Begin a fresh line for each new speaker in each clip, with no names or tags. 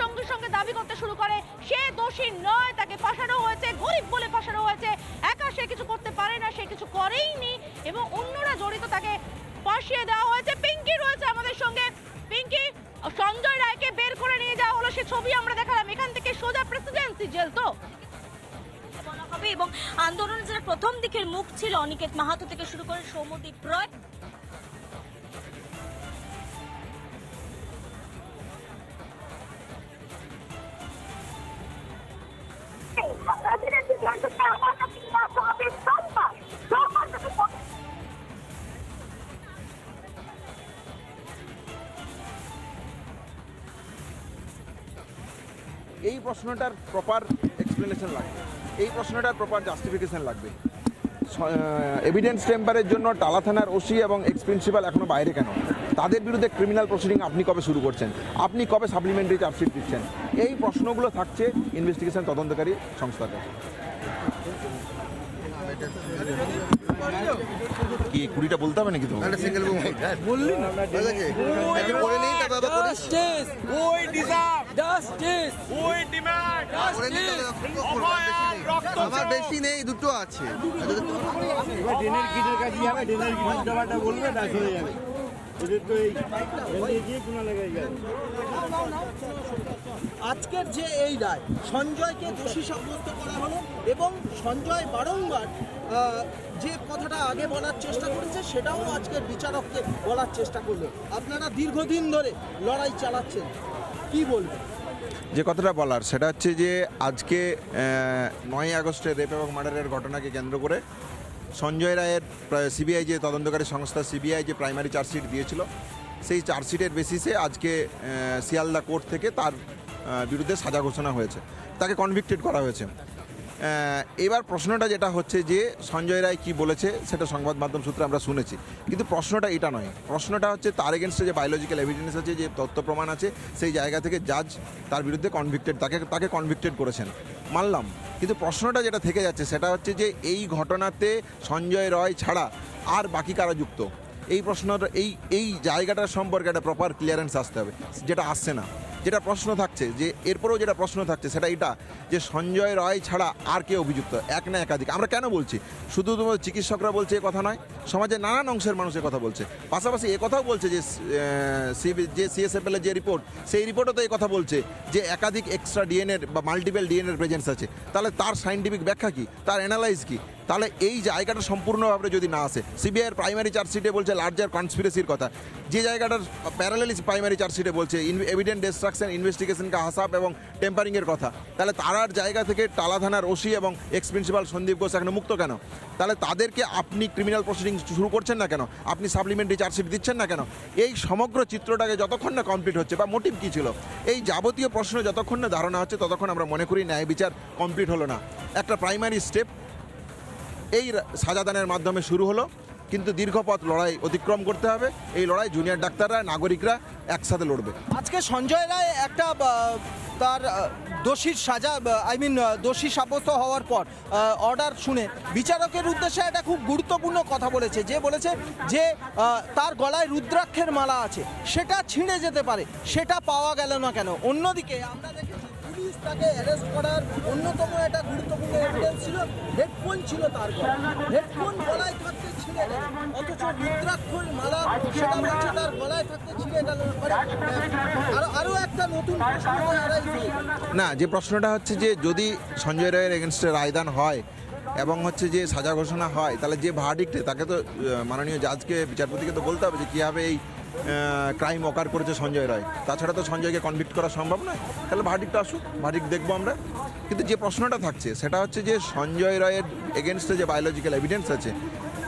সঙ্গে সঙ্গে দাবি করতে শুরু করে। সে দোষী নয়, তাকে ফাঁসানো হয়েছে, গরিব বলে ফাঁসানো হয়েছে। একা সে কিছু করতে পারে না, সে কিছু করেইনি এবং অন্যরা জড়িত তাকে ফাঁসিয়ে দেওয়া হয়েছে। পিঙ্কি রয়েছে আমাদের সঙ্গে। পিঙ্কি, সঞ্জয় রায়কে বের করে নিয়ে যাওয়া হলো। সে ছবি আমরা দেখালাম। এখান থেকে সোজা প্রেসিডেন্সি জেল তো।
এবং আন্দোলনের যারা প্রথম দিকের মুখ ছিল, অনিকেত মাহাতো থেকে শুরু করে সৌমদীপ রয়
এই প্রশ্নটার প্রপার এক্সপ্লেনেশন লাগবে। এই প্রশ্নটার প্রপার জাস্টিফিকেশন লাগবে। এভিডেন্স টেম্পারের জন্য টালা থানার ওসি এবং এক্স প্রিন্সিপাল এখনও বাইরে কেন? তাদের বিরুদ্ধে ক্রিমিনাল প্রসিডিং আপনি কবে শুরু করছেন? আপনি কবে সাপ্লিমেন্টারি চার্জশিট দিচ্ছেন? এই প্রশ্নগুলো থাকছে ইনভেস্টিগেশন তদন্তকারী সংস্থাতে। কি কুড়িটা বলতে হবে নাকি
সিঙ্গেল বললি না। করে নেই। আবার আমার বেশি নেই দুটো আছে।
ড্রেনের কিটের কাছে যাবে? ড্রেনের কিটের বলবে না চলে যাবে।
আজকের যে এই রায় সঞ্জয়কে দোষী সাব্যস্ত করা হলো এবং সঞ্জয় বারংবার যে কথাটা আগে বলার চেষ্টা করেছে সেটাও আজকের বিচারককে বলার চেষ্টা করল। আপনারা দীর্ঘদিন ধরে লড়াই চালাচ্ছেন কি বলবেন?
যে কথাটা বলার সেটা হচ্ছে যে আজকে নয় আগস্টের রেপ এবং মার্ডারের ঘটনাকে কেন্দ্র করে সঞ্জয় রায়ের সিবিআই যে তদন্তকারী সংস্থা সিবিআই যে প্রাইমারি চার্জশিট দিয়েছিল, সেই চার্জশিটের বেসিসে আজকে শিয়ালদা কোর্ট থেকে তার বিরুদ্ধে সাজা ঘোষণা হয়েছে। তাকে কনভিক্টেড করা হয়েছে। এবার প্রশ্নটা যেটা হচ্ছে যে, সঞ্জয় রায় কী বলেছে, সেটা সংবাদ মাধ্যম সূত্রে আমরা শুনেছি। কিন্তু প্রশ্নটা এটা নয়। প্রশ্নটা হচ্ছে তার এগেনস্টে যে বায়োলজিক্যাল এভিডেন্স আছে, যে তথ্য প্রমাণ আছে, সেই জায়গা থেকে জাজ তার বিরুদ্ধে কনভিক্টেড তাকে তাকে কনভিক্টেড করেছেন। মানলাম। কিন্তু প্রশ্নটা যেটা থেকে যাচ্ছে সেটা হচ্ছে যে এই ঘটনাতে সঞ্জয় রয় ছাড়া আর বাকি কারা যুক্ত? এই প্রশ্নটা, এই এই জায়গাটার সম্পর্কে একটা প্রপার ক্লিয়ারেন্স আসতে হবে, যেটা আসছে না। যেটা প্রশ্ন থাকছে, যে এরপরেও যেটা প্রশ্ন থাকছে সেটা এটা, যে সঞ্জয় রায় ছাড়া আর কে অভিযুক্ত? এক না একাধিক। আমরা কেন বলছি? শুধু তোমার চিকিৎসকরা বলছে এ কথা নয়, সমাজের নানান অংশের মানুষ কথা বলছে। পাশাপাশি এ কথাও বলছে যে যে সিএসএফএল যে রিপোর্ট, সেই রিপোর্টও তো এই কথা বলছে যে একাধিক এক্সট্রা ডিএনএর বা মাল্টিপল ডিএনএর প্রেজেন্স আছে। তাহলে তার সাইন্টিফিক ব্যাখ্যা কি? তার অ্যানালাইজ কি? তাহলে এই জায়গাটা সম্পূর্ণভাবে যদি না আসে সিবিআইয়ের প্রাইমারি চার্জশিটে বলছে লার্জার কনস্পিরেসির কথা। যে জায়গাটার প্যারালালি প্রাইমারি চার্জশিটে বলছে এভিডেন্ট ডিস্ট্রাকশন ইনভেস্টিগেশন কা হাসাব এবং টেম্পারিংয়ের কথা। তাহলে তারার জায়গা থেকে টালা থানার ওসি এবং এক্স প্রিন্সিপাল সন্দীপ ঘোষ এখানে মুক্ত কেন? তাহলে তাদেরকে আপনি ক্রিমিনাল প্রসিডিং শুরু করছেন না কেন? আপনি সাপ্লিমেন্টারি চার্জশিট দিচ্ছেন না কেন? এই সমগ্র চিত্রটাকে যতক্ষণ না কমপ্লিট হচ্ছে, বা মোটিভ কী ছিল? এই যাবতীয় প্রশ্ন যতক্ষণ না ধারণা হচ্ছে, ততক্ষণ আমরা মনে করি ন্যায় বিচার কমপ্লিট হলো না। একটা প্রাইমারি স্টেপ এই সাজাদানের মাধ্যমে শুরু হলো, কিন্তু দীর্ঘপথ লড়াই অতিক্রম করতে হবে। এই লড়াই জুনিয়র ডাক্তাররা, নাগরিকরা একসাথে লড়বে।
আজকে সঞ্জয় রায় একটা তার দোষীর সাজা আই মিন দোষী সাব্যস্ত হওয়ার পর অর্ডার শুনে বিচারকের উদ্দেশ্যে একটা খুব গুরুত্বপূর্ণ কথা বলেছে। যে বলেছে যে তার গলায় রুদ্রাক্ষের মালা আছে, সেটা ছিঁড়ে যেতে পারে, সেটা পাওয়া গেল না কেন? অন্যদিকে আমরা দেখেছি পুলিশ তাকে অ্যারেস্ট করার অন্যতম একটা গুরুত্বপূর্ণ এভিডেন্স ছিল হেডফোন ছিল তার হেডফোন গলায় থাকতে ছিঁড়ে গেল অথচ রুদ্রাক্ষর মালা সেটা বলছে তার গলায় থাকতে ছিঁড়ে গেল আরও আরও একটা নতুন।
না, যে প্রশ্নটা হচ্ছে যে যদি সঞ্জয় রায়ের এগেনস্টে রায়দান হয় এবং হচ্ছে যে সাজা ঘোষণা হয়, তাহলে যে ভার্ডিক্টে তাকে তো মাননীয় জাজকে বিচারপতিকে তো বলতে হবে যে কীভাবে এই ক্রাইম অকার করেছে সঞ্জয় রায়। তাছাড়া তো সঞ্জয়কে কনভিক্ট করা সম্ভব নয়। তাহলে ভার্ডিক্টটা আসুক ভার্ডিক্ট দেখব আমরা। কিন্তু যে প্রশ্নটা থাকছে, সেটা হচ্ছে যে সঞ্জয় রায়ের এগেনস্টে যে বায়োলজিক্যাল এভিডেন্স আছে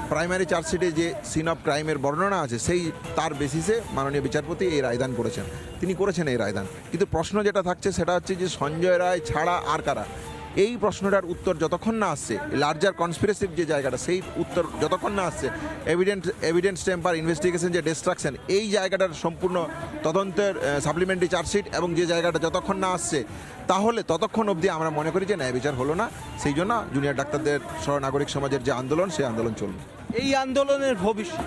প্রাইমারি চার্জশিটে যে সিন অফ ক্রাইমের বর্ণনা আছে, সেই তার বেসিসে মাননীয় বিচারপতি এই রায়দান করেছেন। তিনি করেছেন এই রায়দান। কিন্তু প্রশ্ন যেটা থাকছে, সেটা হচ্ছে যে সঞ্জয় রায় ছাড়া আর কারা? এই প্রশ্নটার উত্তর যতক্ষণ না আসছে লার্জার কনস্পিরেসিভ যে জায়গাটা, সেই উত্তর যতক্ষণ না আসছে এভিডেন্স এভিডেন্স টেম্পার ইনভেস্টিগেশন যে ডিস্ট্রাকশন এই জায়গাটার সম্পূর্ণ তদন্তের সাপ্লিমেন্টারি চার্জশিট এবং যে জায়গাটা যতক্ষণ না আসছে, তাহলে ততক্ষণ অবধি আমরা মনে করি যে ন্যায় বিচার হলো না। সেই জন্য জুনিয়র ডাক্তারদের সহ নাগরিক সমাজের যে আন্দোলন, সেই আন্দোলন চলবে।
এই আন্দোলনের ভবিষ্যৎ।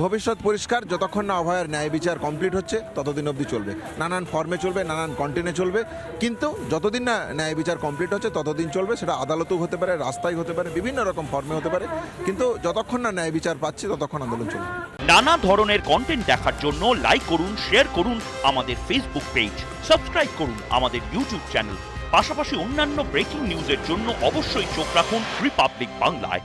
ভবিষ্যৎ পরিষ্কার, যতক্ষণ না অভয়ের ন্যায় বিচার কমপ্লিট হচ্ছে, ততদিন অবধি চলবে। নানান ফর্মে চলবে, নানান কন্টেন্টে চলবে, কিন্তু যতদিন না ন্যায় বিচার কমপ্লিট হচ্ছে, ততদিন চলবে। সেটা আদালতেও হতে পারে, রাস্তায় হতে পারে, বিভিন্ন রকম ফর্মে হতে পারে, কিন্তু যতক্ষণ না ন্যায় বিচার পাচ্ছে, ততক্ষণ আন্দোলন চলবে।
নানা ধরনের কন্টেন্ট দেখার জন্য লাইক করুন শেয়ার করুন আমাদের ফেসবুক পেজ সাবস্ক্রাইব করুন আমাদের ইউটিউব চ্যানেল পাশাপাশি অন্যান্য ব্রেকিং নিউজের জন্য অবশ্যই চোখ রাখুন রিপাবলিক বাংলায়